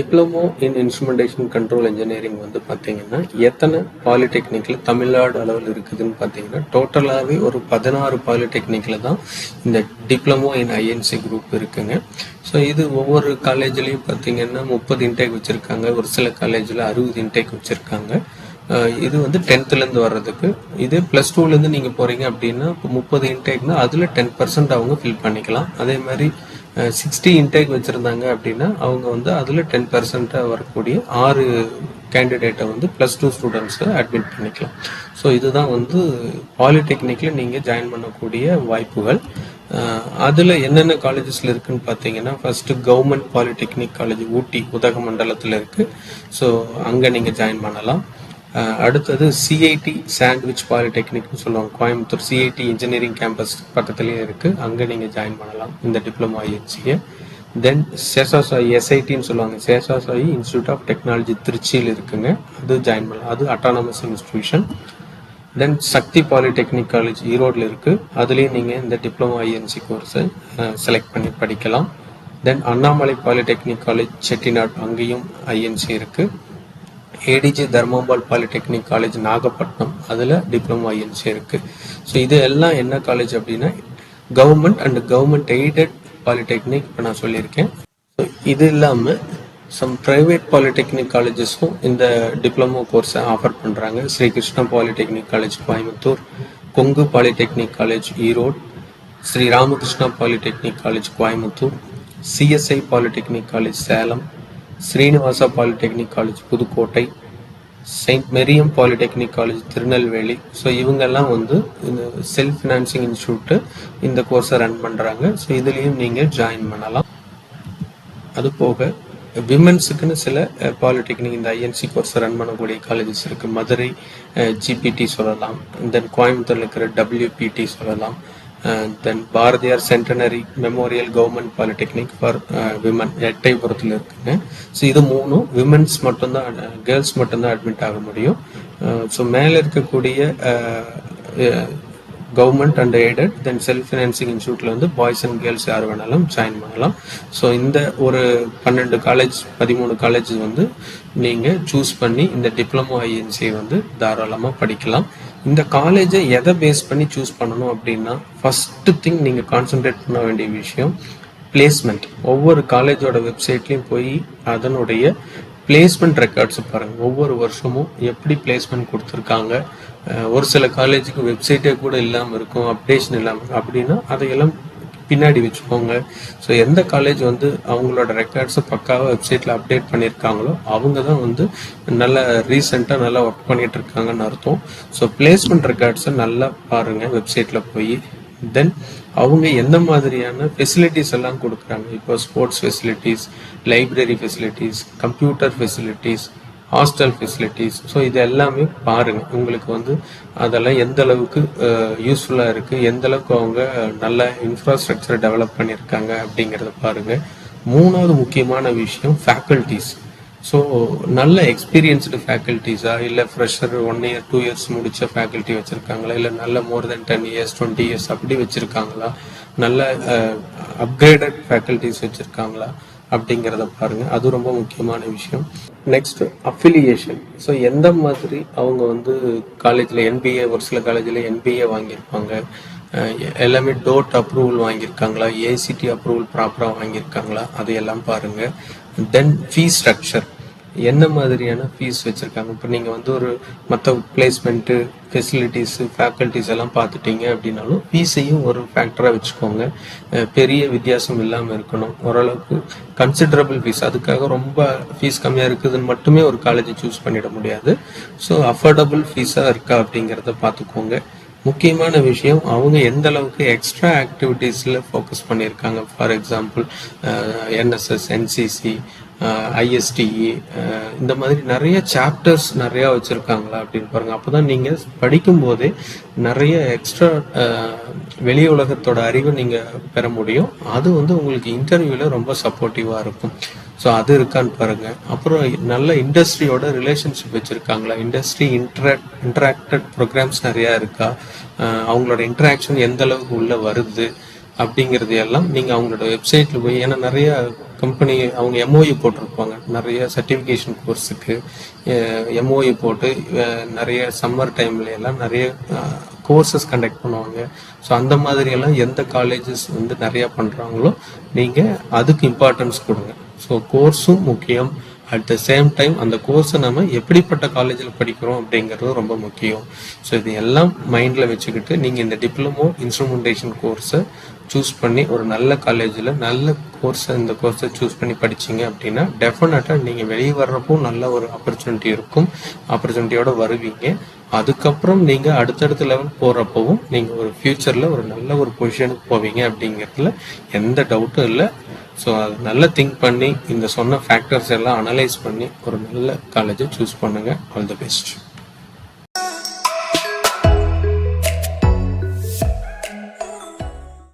Diploma in instrumentation control engineering வந்து பார்த்தீங்கன்னா எத்தனை பாலிடெக்னிக்கில் தமிழ்நாடு அளவில் இருக்குதுன்னு பார்த்தீங்கன்னா டோட்டலாகவே ஒரு பதினாறு பாலிடெக்னிக்கில் தான் இந்த டிப்ளமோ இன் ஐஎன்சி குரூப் இருக்குங்க. ஸோ இது ஒவ்வொரு காலேஜ்லேயும் பார்த்தீங்கன்னா முப்பது இன்டேக் வச்சுருக்காங்க. ஒரு சில காலேஜில் அறுபது இன்டேக் வச்சுருக்காங்க. இது வந்து டென்த்துலேருந்து வர்றதுக்கு. இது ப்ளஸ் டூலேருந்து நீங்கள் போகிறீங்க அப்படின்னா இப்போ முப்பது இன்டேக்னா அதில் டென் பர்சன்ட் அவங்க ஃபில் பண்ணிக்கலாம். அதே மாதிரி சிக்ஸ்டி இன்டேக் வச்சுருந்தாங்க அப்படின்னா அவங்க வந்து அதில் டென் பர்சன்ட்டாக வரக்கூடிய ஆறு கேண்டிடேட்டை வந்து ப்ளஸ் டூ ஸ்டூடெண்ட்ஸை அட்மிட் பண்ணிக்கலாம். ஸோ இதுதான் வந்து பாலிடெக்னிக்கில் நீங்கள் ஜாயின் பண்ணக்கூடிய வாய்ப்புகள். அதில் என்னென்ன காலேஜஸில் இருக்குன்னு பார்த்தீங்கன்னா first government polytechnic college Ooty உதகமண்டலத்தில் இருக்குது ஸோ அங்கே நீங்கள் ஜாயின் பண்ணலாம். அடுத்தது சிஐடி சாண்ட்விச் பாலிடெக்னிக்னு சொல்லுவாங்க. கோயம்புத்தூர் சிஐடி இன்ஜினியரிங் கேம்பஸ் பக்கத்துலேயே இருக்குது அங்கே நீங்கள் ஜாயின் பண்ணலாம். இந்த டிப்ளமோ ஐஎன்சியை தென் சேஷாசாயி எஸ்ஐடின்னு சொல்லுவாங்க. சேஷாசாயி இன்ஸ்டியூட் ஆஃப் டெக்னாலஜி திருச்சியில் இருக்குங்க. அது ஜாயின் பண்ணலாம். அது autonomous institution then Sakthi polytechnic college ஈரோடில் இருக்குது அதுலேயும் நீங்கள் இந்த டிப்ளமோ ஐஎன்சி கோர்ஸை செலக்ட் பண்ணி படிக்கலாம். Then Annamalai polytechnic college Chettinad அங்கேயும் ஐஎன்சி இருக்குது ஏடிஜி தர்மாம்பாள் பாலிடெக்னிக் காலேஜ் நாகப்பட்டினம் அதில் டிப்ளமோ ஐஎன்சி இருக்குது ஸோ இது எல்லாம் என்ன காலேஜ் அப்படின்னா government and government aided polytechnic இப்போ நான் சொல்லியிருக்கேன். ஸோ இது இல்லாமல் சம் ப்ரைவேட் பாலிடெக்னிக் காலேஜஸும் இந்த டிப்ளமோ கோர்ஸை ஆஃபர் பண்ணுறாங்க Srikrishna polytechnic college Coimbatore Kongu polytechnic college Erode Sri Ramakrishna polytechnic college Coimbatore CSI polytechnic college Salem Srinivasa polytechnic college Pudukkottai saint Mariam polytechnic college Tirunelveli. So இவங்கெல்லாம் வந்து இந்த self financing institute இந்த கோர்ஸை run பண்ணுறாங்க so இதுலேயும் நீங்கள் join பண்ணலாம். அது போக விமென்ஸுக்குன்னு சில பாலிடெக்னிக் இந்த ஐஎன்சி கோர்ஸ் ரன் பண்ணக்கூடிய காலேஜஸ் இருக்குது மதுரை ஜிபிடி சொல்லலாம். தென் கோயம்புத்தூரில் இருக்கிற டபிள்யூபிடி சொல்லலாம். Then Bharathiar centenary memorial government polytechnic for women எட்டைபுரத்தில் இருக்குங்க. ஸோ இது மூணும் விமன்ஸ் மட்டும்தான் uh, கேர்ள்ஸ் மட்டும்தான் அட்மிட் ஆக முடியும். Uh, ஸோ மேலே இருக்கக்கூடிய government and aided then self financing இன்ஸ்டியூட்டில் வந்து பாய்ஸ் அண்ட் கேர்ள்ஸ் யார் வேணாலும் ஜாயின் பண்ணலாம். ஸோ இந்த ஒரு பன்னெண்டு காலேஜ் பதிமூணு காலேஜ் வந்து நீங்கள் சூஸ் பண்ணி இந்த டிப்ளமோ ஐஎன்சியை வந்து தாராளமாக படிக்கலாம். இந்த காலேஜை எதை பேஸ் பண்ணி சூஸ் பண்ணணும் அப்படின்னா ஃபஸ்ட்டு திங் நீங்கள் கான்சென்ட்ரேட் பண்ண வேண்டிய விஷயம் பிளேஸ்மெண்ட் ஒவ்வொரு காலேஜோட வெப்சைட்லேயும் போய் அதனுடைய பிளேஸ்மெண்ட் ரெக்கார்ட்ஸை பாருங்கள் ஒவ்வொரு வருஷமும் எப்படி பிளேஸ்மெண்ட் கொடுத்துருக்காங்க. ஒரு சில காலேஜுக்கு வெப்சைட்டே கூட இல்லாமல் இருக்கும் அப்டேஷன் இல்லாமல் அப்படின்னா அதையெல்லாம் பின்னாடி வச்சுக்கோங்க. ஸோ எந்த காலேஜ் வந்து அவங்களோட ரெக்கார்ட்ஸை பக்காவாக வெப்சைட்டில் அப்டேட் பண்ணியிருக்காங்களோ அவங்க தான் வந்து நல்ல ரீசெண்டாக நல்லா ஒர்க் பண்ணிட்டு இருக்காங்கன்னு அர்த்தம் ஸோ பிளேஸ்மெண்ட் ரெக்கார்ட்ஸை நல்லா பாருங்கள் வெப்சைட்டில் போய். தென் அவங்க எந்த மாதிரியான ஃபெசிலிட்டிஸ் எல்லாம் கொடுக்குறாங்க? இப்போ sports facilities library facilities computer facilities hostel facilities so இது எல்லாமே பாருங்கள் உங்களுக்கு வந்து அதெல்லாம் எந்த அளவுக்கு யூஸ்ஃபுல்லாக இருக்குது எந்த அளவுக்கு அவங்க நல்ல இன்ஃப்ராஸ்ட்ரக்சர் டெவலப் பண்ணியிருக்காங்க அப்படிங்கிறத பாருங்கள் மூணாவது முக்கியமான விஷயம் ஃபேக்கல்ட்டிஸ் ஸோ நல்ல எக்ஸ்பீரியன்ஸ்டு ஃபேக்கல்ட்டிஸா இல்லை fresher one year two years முடித்த ஃபேக்கல்ட்டி வச்சுருக்காங்களா இல்லை நல்ல more than ten years twenty years அப்படி வச்சுருக்காங்களா நல்ல அப்கிரேடட் ஃபேக்கல்ட்டிஸ் வச்சுருக்காங்களா அப்படிங்கிறத பாருங்கள் அது ரொம்ப முக்கியமான விஷயம். நெக்ஸ்ட் அஃபிலியேஷன் ஸோ எந்த மாதிரி அவங்க வந்து காலேஜில் என்பிஏ ஒரு சில காலேஜில் என்பிஏ வாங்கியிருப்பாங்க. எல்லாமே டோட் அப்ரூவல் வாங்கியிருக்காங்களா? ஏசிடி அப்ரூவல் ப்ராப்பராக வாங்கியிருக்காங்களா? அதையெல்லாம் பாருங்கள் தென் ஃபீஸ் ஸ்ட்ரக்சர் என்ன மாதிரியான ஃபீஸ் வச்சுருக்காங்க? இப்போ நீங்கள் வந்து ஒரு மற்ற பிளேஸ்மெண்ட்டு ஃபெசிலிட்டிஸு ஃபேக்கல்ட்டிஸ் எல்லாம் பார்த்துட்டீங்க அப்படின்னாலும் ஃபீஸையும் ஒரு ஃபேக்டராக வச்சுக்கோங்க. பெரிய வித்தியாசம் இல்லாமல் இருக்கணும். ஓரளவுக்கு கன்சிடரபிள் ஃபீஸ் அதுக்காக ரொம்ப ஃபீஸ் கம்மியாக இருக்குதுன்னு மட்டுமே ஒரு காலேஜை சூஸ் பண்ணிட முடியாது. ஸோ அஃபோர்டபுள் ஃபீஸாக இருக்கா அப்படிங்கிறத பார்த்துக்கோங்க. முக்கியமான விஷயம் அவங்க எந்த அளவுக்கு எக்ஸ்ட்ரா ஆக்டிவிட்டீஸில் ஃபோக்கஸ் பண்ணியிருக்காங்க? For example NSS NCC ISTE இந்த மாதிரி நிறைய சாப்டர்ஸ் நிறையா வச்சுருக்காங்களா அப்படின்னு பாருங்கள் அப்போ தான் நீங்கள் படிக்கும்போதே நிறைய எக்ஸ்ட்ரா வெளி உலகத்தோட அறிவை நீங்கள் பெற முடியும். அது வந்து உங்களுக்கு இன்டர்வியூவில் ரொம்ப சப்போர்ட்டிவாக இருக்கும். ஸோ அது இருக்கான்னு பாருங்கள் அப்புறம் நல்ல இண்டஸ்ட்ரியோட ரிலேஷன்ஷிப் வச்சுருக்காங்களா? இண்டஸ்ட்ரி இன்ட்ராக்ட் இன்ட்ராக்டட் ப்ரோக்ராம்ஸ் நிறையா இருக்கா? அவங்களோட இன்ட்ராக்ஷன் எந்த அளவுக்கு உள்ளே வருது? அப்படிங்கிறது எல்லாம் நீங்கள் அவங்களோட வெப்சைட்டில் போய் ஏன்னா நிறைய கம்பெனி அவங்க எம்ஓயு போட்டிருப்பாங்க. நிறைய சர்டிஃபிகேஷன் கோர்ஸுக்கு எம்ஓயு போட்டு நிறைய சம்மர் டைம்ல எல்லாம் நிறைய கோர்சஸ் கண்டக்ட் பண்ணுவாங்க. ஸோ அந்த மாதிரி எல்லாம் எந்த காலேஜஸ் வந்து நிறையா பண்ணுறாங்களோ நீங்கள் அதுக்கு இம்பார்ட்டன்ஸ் கொடுங்க. ஸோ கோர்ஸும் முக்கியம். அட் த சேம் டைம் அந்த கோர்ஸை நம்ம எப்படிப்பட்ட காலேஜில் படிக்கிறோம் அப்படிங்கிறது ரொம்ப முக்கியம். ஸோ இது எல்லாம் மைண்டில் வச்சுக்கிட்டு நீங்கள் இந்த டிப்ளமோ இன்ஸ்ட்ருமெண்டேஷன் கோர்ஸை சூஸ் பண்ணி ஒரு நல்ல காலேஜில் நல்ல கோர்ஸை இந்த கோர்ஸை சூஸ் பண்ணி படிச்சீங்க அப்படின்னா டெஃபினட்டாக நீங்கள் வெளியே வர்றப்போ நல்ல ஒரு ஆப்பர்ச்சுனிட்டி இருக்கும். ஆப்பர்ச்சுனிட்டியோட வருவீங்க. அதுக்கப்புறம் நீங்கள் அடுத்தடுத்த லெவல் போகிறப்பவும் நீங்கள் ஒரு ஃப்யூச்சரில் ஒரு நல்ல ஒரு பொசிஷனுக்கு போவீங்க அப்படிங்கிறதுல எந்த டவுட்டும் இல்லை. ஸோ அது நல்லா திங்க் பண்ணி இந்த சொன்ன ஃபேக்டர்ஸ் எல்லாம் அனலைஸ் பண்ணி ஒரு நல்ல காலேஜை சூஸ் பண்ணுங்க. All the best